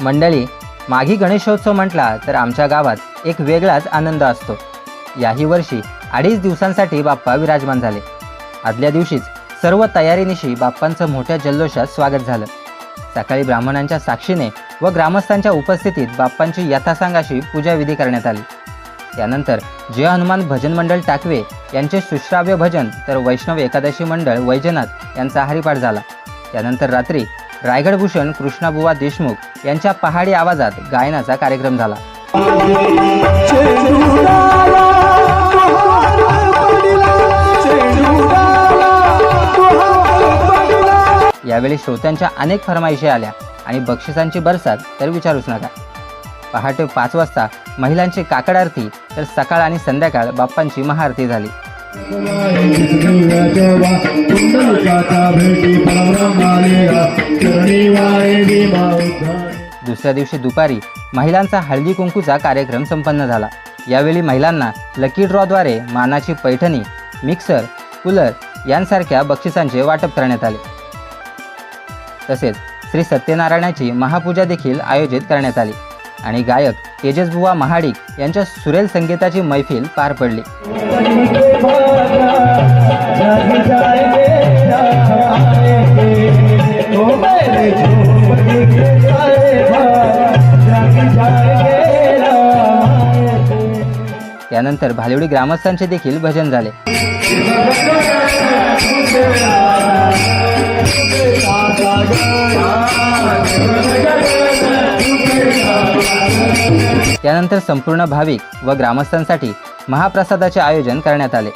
मंडळी माघी गणेशोत्सव म्हटला तर आमच्या गावात एक वेगळाच आनंद असतो. याही वर्षी अडीच दिवसांसाठी बाप्पा विराजमान झाले. आदल्या दिवशीच सर्व तयारीनिशी बाप्पांचं मोठ्या जल्लोषात स्वागत झालं. सकाळी ब्राह्मणांच्या साक्षीने व ग्रामस्थांच्या उपस्थितीत बाप्पांची यथासांगाशी पूजाविधी करण्यात आली. त्यानंतर जय हनुमान भजन मंडळ टाकवे यांचे सुश्राव्य भजन तर वैष्णव एकादशी मंडळ वैजनाथ यांचा हरिपाठ झाला. त्यानंतर रात्री रायगडभूषण कृष्णाबुवा देशमुख यांच्या पहाडी आवाजात गायनाचा कार्यक्रम झाला. यावेळी श्रोत्यांच्या अनेक फरमाईशी आल्या आणि बक्षिसांची बरसात तर विचारूच नका. पहाटे पाच वाजता महिलांची काकड आरती तर सकाळ आणि संध्याकाळ बाप्पांची महाआरती झाली. दुसऱ्या दिवशी दुपारी महिलांचा हळदी कुंकूचा कार्यक्रम संपन्न झाला. यावेळी महिलांना लकी ड्रॉद्वारे मानाची पैठणी मिक्सर कूलर यांसारख्या बक्षिसांचे वाटप करण्यात आले. तसेच श्री सत्यनारायणाची महापूजा देखील आयोजित करण्यात आली आणि गायक तेजसबुवा महाडिक यांच्या सुरेल संगीताची मैफिल पार पडली. त्यानंतर भालेवडी ग्रामस्थांचे देखील भजन झाले. त्यानंतर संपूर्ण भाविक व ग्रामस्थांसाठी महाप्रसादाचे आयोजन करण्यात आले.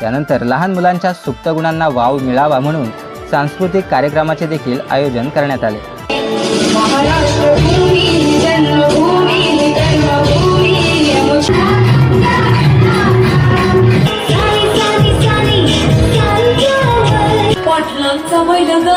त्यानंतर लहान मुलांच्या सुप्त गुणांना वाव मिळावा म्हणून सांस्कृतिक कार्यक्रमाचे देखील आयोजन करण्यात आले. पाटलांचा बैलगाडा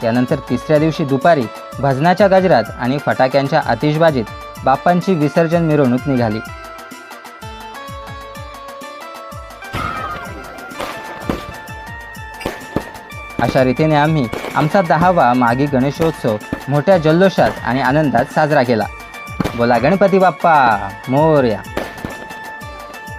त्यानंतर तिसऱ्या दिवशी दुपारी भजनाच्या गजरात आणि फटाक्यांच्या आतिषबाजीत बाप्पांची विसर्जन मिरवणूक निघाली. अशा रीतीने आम्ही आमचा दहावा मागी गणेशोत्सव मोठ्या जल्लोषात आणि आनंदात साजरा केला. बोला गणपती बाप्पा मोर्या.